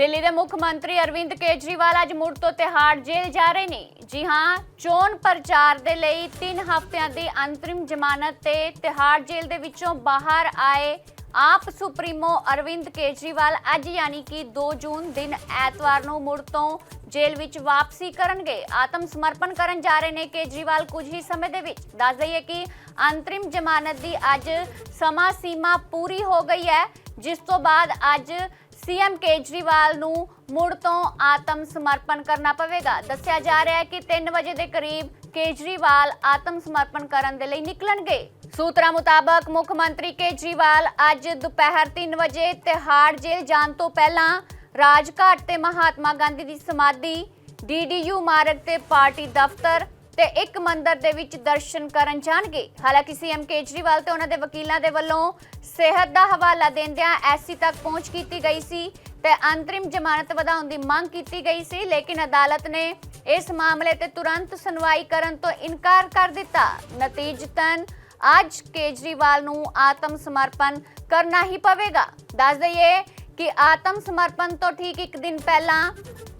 ਦਿੱਲੀ ਦੇ ਮੁੱਖ ਮੰਤਰੀ ਅਰਵਿੰਦ ਕੇਜਰੀਵਾਲ ਅੱਜ ਮੁੜ ਤੋਂ ਤਿਹਾੜ ਜੇਲ੍ਹ ਜਾ ਰਹੇ ਨੇ। ਜੀ ਹਾਂ, ਚੋਣ ਪ੍ਰਚਾਰ ਦੇ ਲਈ 3 ਹਫ਼ਤਿਆਂ ਦੀ ਅੰਤਰਿਮ ਜ਼ਮਾਨਤ ਤੇ ਤਿਹਾੜ ਜੇਲ੍ਹ ਦੇ ਵਿੱਚੋਂ ਬਾਹਰ ਆਏ ਆਪ ਸੁਪਰੀਮੋ ਅਰਵਿੰਦ ਕੇਜਰੀਵਾਲ ਅੱਜ ਯਾਨੀ ਕਿ 2 ਜੂਨ ਦਿਨ ਐਤਵਾਰ ਨੂੰ ਮੁੜ ਤੋਂ ਜੇਲ੍ਹ ਵਿੱਚ ਵਾਪਸੀ ਕਰਨਗੇ। ਆਤਮ ਸਮਰਪਣ ਕਰਨ ਜਾ ਰਹੇ ਨੇ ਕੇਜਰੀਵਾਲ ਕੁਝ ਹੀ ਸਮੇਂ ਦੇ ਵਿੱਚ। ਦੱਸ ਦਈਏ ਕਿ ਅੰਤਰਿਮ ਜ਼ਮਾਨਤ ਦੀ ਅੱਜ ਸਮਾਂ ਸੀਮਾ ਪੂਰੀ ਹੋ ਗਈ ਹੈ, ਜਿਸ ਤੋਂ ਬਾਅਦ ਅੱਜ ਸੀਐਮ ਕੇਜਰੀਵਾਲ ਨੂੰ ਮੁੜ ਤੋਂ ਆਤਮ ਸਮਰਪਣ ਕਰਨਾ ਪਵੇਗਾ। ਦੱਸਿਆ ਜਾ ਰਿਹਾ ਹੈ ਕਿ 3 ਵਜੇ ਦੇ ਕਰੀਬ ਕੇਜਰੀਵਾਲ ਆਤਮ ਸਮਰਪਣ ਕਰਨ ਦੇ ਲਈ ਨਿਕਲਣਗੇ। ਸੂਤਰਾਂ ਮੁਤਾਬਕ ਮੁੱਖ ਮੰਤਰੀ ਕੇਜਰੀਵਾਲ ਅੱਜ ਦੁਪਹਿਰ 3 ਵਜੇ ਤਿਹਾੜ ਜੇਲ੍ਹ ਜਾਣ ਤੋਂ ਪਹਿਲਾਂ ਰਾਜਘਾਟ ਤੇ ਮਹਾਤਮਾ ਗਾਂਧੀ ਦੀ ਸਮਾਧੀ ਡੀਡੀਯੂ ਮਾਰਗ ਤੇ ਪਾਰਟੀ ਦਫ਼ਤਰ ਤੇ ਇੱਕ ਮੰਦਰ ਦੇ ਵਿੱਚ ਦਰਸ਼ਨ ਕਰਨ ਜਾਣਗੇ। ਹਾਲਾਂਕਿ ਸੀਐਮ ਕੇਜਰੀਵਾਲ ਤੇ ਉਹਨਾਂ ਦੇ ਵਕੀਲਾਂ ਦੇ ਵੱਲੋਂ ਸਿਹਤ ਦਾ ਹਵਾਲਾ ਦਿੰਦਿਆਂ ਐਸਸੀ ਤੱਕ ਪਹੁੰਚ ਕੀਤੀ ਗਈ ਸੀ ਤੇ ਅੰਤਰਿਮ ਜ਼ਮਾਨਤ ਵਧਾਉਣ ਦੀ ਮੰਗ ਕੀਤੀ ਗਈ ਸੀ, ਲੇਕਿਨ ਅਦਾਲਤ ਨੇ ਇਸ ਮਾਮਲੇ ਤੇ ਤੁਰੰਤ ਸੁਣਵਾਈ ਕਰਨ ਤੋਂ ਇਨਕਾਰ ਕਰ ਦਿੱਤਾ। ਨਤੀਜਤਨ ਅੱਜ ਕੇਜਰੀਵਾਲ ਨੂੰ ਆਤਮ ਸਮਰਪਣ ਕਰਨਾ ਹੀ ਪਵੇਗਾ। ਦੱਸ ਦਈਏ ਕਿ ਆਤਮ ਸਮਰਪਣ ਤੋਂ ਠੀਕ ਇੱਕ ਦਿਨ ਪਹਿਲਾਂ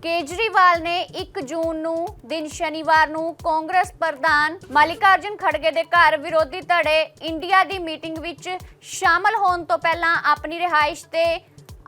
ਕੇਜਰੀਵਾਲ ਨੇ 1 ਜੂਨ ਨੂੰ, ਦਿਨ ਸ਼ਨੀਵਾਰ ਨੂੰ ਕਾਂਗਰਸ ਪ੍ਰਧਾਨ ਮਲਿਕਾਰਜੁਨ ਖੜਗੇ ਦੇ ਘਰ ਵਿਰੋਧੀ ਧੜੇ ਇੰਡੀਆ ਦੀ ਮੀਟਿੰਗ ਵਿੱਚ ਸ਼ਾਮਲ ਹੋਣ ਤੋਂ ਪਹਿਲਾਂ ਆਪਣੀ ਰਿਹਾਇਸ਼ ਤੇ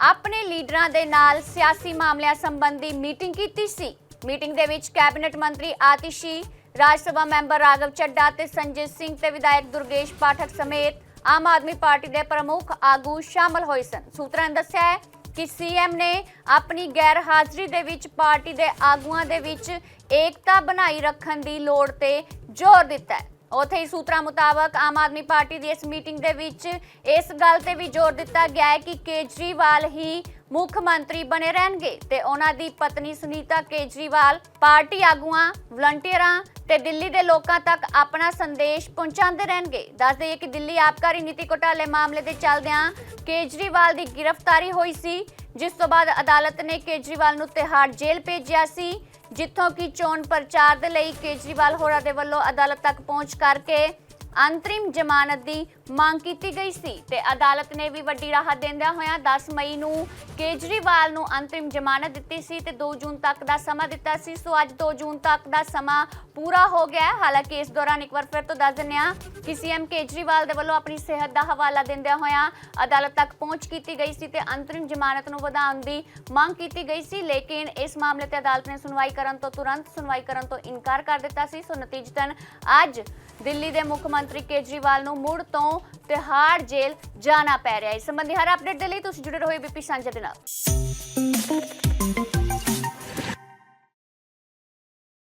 ਆਪਣੇ ਲੀਡਰਾਂ ਦੇ ਨਾਲ ਸਿਆਸੀ ਮਾਮਲਿਆਂ ਸੰਬੰਧੀ ਮੀਟਿੰਗ ਕੀਤੀ ਸੀ। ਮੀਟਿੰਗ ਦੇ ਵਿੱਚ ਕੈਬਨਿਟ ਮੰਤਰੀ ਆਤਿਸ਼ੀ, ਰਾਜ ਸਭਾ ਮੈਂਬਰ ਰਾਘਵ ਚੱਡਾ ਤੇ ਸੰਜੇ ਸਿੰਘ ਤੇ ਵਿਧਾਇਕ ਦੁਰਗੇਸ਼ ਪਾਠਕ ਸਮੇਤ ਆਮ ਆਦਮੀ ਪਾਰਟੀ ਦੇ ਪ੍ਰਮੁੱਖ ਆਗੂ ਸ਼ਾਮਲ ਹੋਏ ਸਨ। ਸੂਤਰਾਂ ਨੇ ਦੱਸਿਆ ਹੈ ਕਿ ਸੀਐਮ ਨੇ ਆਪਣੀ ਗੈਰ ਹਾਜ਼ਰੀ ਦੇ ਵਿੱਚ ਪਾਰਟੀ ਦੇ ਆਗੂਆਂ ਦੇ ਵਿੱਚ ਏਕਤਾ ਬਣਾਈ ਰੱਖਣ ਦੀ ਲੋੜ ਤੇ ਜ਼ੋਰ ਦਿੱਤਾ ਹੈ। ਉਥੇ ਹੀ ਸੂਤਰਾਂ ਮੁਤਾਬਕ ਆਮ ਆਦਮੀ ਪਾਰਟੀ ਦੀ ਇਸ ਮੀਟਿੰਗ ਦੇ ਵਿੱਚ ਇਸ ਗੱਲ ਤੇ ਵੀ ਜ਼ੋਰ ਦਿੱਤਾ ਗਿਆ ਹੈ ਕਿ ਕੇਜਰੀਵਾਲ ਹੀ ਮੁੱਖ ਮੰਤਰੀ ਬਣੇ ਰਹਿਣਗੇ ਤੇ ਉਹਨਾਂ ਦੀ ਪਤਨੀ ਸੁਨੀਤਾ ਕੇਜਰੀਵਾਲ ਪਾਰਟੀ ਆਗੂਆਂ, ਵਲੰਟੀਅਰਾਂ ਤੇ ਦਿੱਲੀ ਦੇ ਲੋਕਾਂ ਤੱਕ ਆਪਣਾ ਸੰਦੇਸ਼ ਪਹੁੰਚਾਉਂਦੇ ਰਹਿਣਗੇ। ਦੱਸ ਦਈਏ ਕਿ ਦਿੱਲੀ ਆਬਕਾਰੀ ਨੀਤੀ ਘੁਟਾਲੇ ਮਾਮਲੇ ਦੇ ਚੱਲਦਿਆਂ ਕੇਜਰੀਵਾਲ ਦੀ ਗ੍ਰਿਫਤਾਰੀ ਹੋਈ ਸੀ, ਜਿਸ ਤੋਂ ਬਾਅਦ ਅਦਾਲਤ ਨੇ ਕੇਜਰੀਵਾਲ ਨੂੰ ਤਿਹਾੜ ਜੇਲ੍ਹ ਭੇਜਿਆ ਸੀ, ਜਿੱਥੋਂ ਕਿ ਚੋਣ ਪ੍ਰਚਾਰ ਦੇ ਲਈ ਕੇਜਰੀਵਾਲ ਹੋਰਾਂ ਦੇ ਵੱਲੋਂ ਅਦਾਲਤ ਤੱਕ ਪਹੁੰਚ ਕਰਕੇ ਅੰਤਰਿਮ ਜ਼ਮਾਨਤ ਦੀ ਮੰਗ ਕੀਤੀ ਗਈ ਸੀ ਤੇ ਅਦਾਲਤ ਨੇ ਵੀ ਵੱਡੀ ਰਾਹਤ ਦਿੰਦਿਆਂ ਹੋਇਆਂ 10 ਮਈ ਨੂੰ ਕੇਜਰੀਵਾਲ ਨੂੰ ਅੰਤਰਿਮ ਜ਼ਮਾਨਤ ਦਿੱਤੀ ਸੀ ਤੇ 2 ਜੂਨ ਤੱਕ ਦਾ ਸਮਾਂ ਦਿੱਤਾ ਸੀ। ਸੋ ਅੱਜ 2 ਜੂਨ ਤੱਕ ਦਾ ਸਮਾਂ ਪੂਰਾ ਹੋ ਗਿਆ ਹੈ। ਹਾਲਾਂਕਿ ਇਸ ਦੌਰਾਨ ਇੱਕ ਵਾਰ ਫਿਰ ਤੋਂ ਦੱਸ ਦਿੰਦੇ ਹਾਂ ਕਿ ਸੀਐਮ ਕੇਜਰੀਵਾਲ ਦੇ ਵੱਲੋਂ ਆਪਣੀ ਸਿਹਤ ਦਾ ਹਵਾਲਾ ਦਿੰਦਿਆਂ ਹੋਇਆਂ ਅਦਾਲਤ ਤੱਕ ਪਹੁੰਚ ਕੀਤੀ ਗਈ ਸੀ ਤੇ ਅੰਤਰਿਮ ਜ਼ਮਾਨਤ ਨੂੰ ਵਧਾਉਣ ਦੀ ਮੰਗ ਕੀਤੀ ਗਈ ਸੀ। ਲੇਕਿਨ ਇਸ ਮਾਮਲੇ ਤੇ ਅਦਾਲਤ ਨੇ ਸੁਣਵਾਈ ਕਰਨ ਤੋਂ ਤੁਰੰਤ ਸੁਣਵਾਈ ਕਰਨ ਤੋਂ ਇਨਕਾਰ ਕਰ ਦਿੱਤਾ ਸੀ। ਸੋ ਨਤੀਜਤਨ ਅੱਜ ਦਿੱਲੀ ਦੇ ਮੁੱਖ ਮੰਤਰੀ ਕੇਜਰੀਵਾਲ ਨੂੰ ਮੁੜ ਤੋਂ ਤਿਹਾੜ ਜੇਲ੍ਹ ਜਾਣਾ ਪੈ ਰਿਹਾ ਹੈ। ਇਸ ਸੰਬੰਧੀ ਹਰ ਅਪਡੇਟ ਦੇ ਲਈ ਤੁਸੀਂ ਜੁੜੇ ਰਹੋ ਬੀਪੀ ਸਾਂਝਾ ਦੇ ਨਾਲ।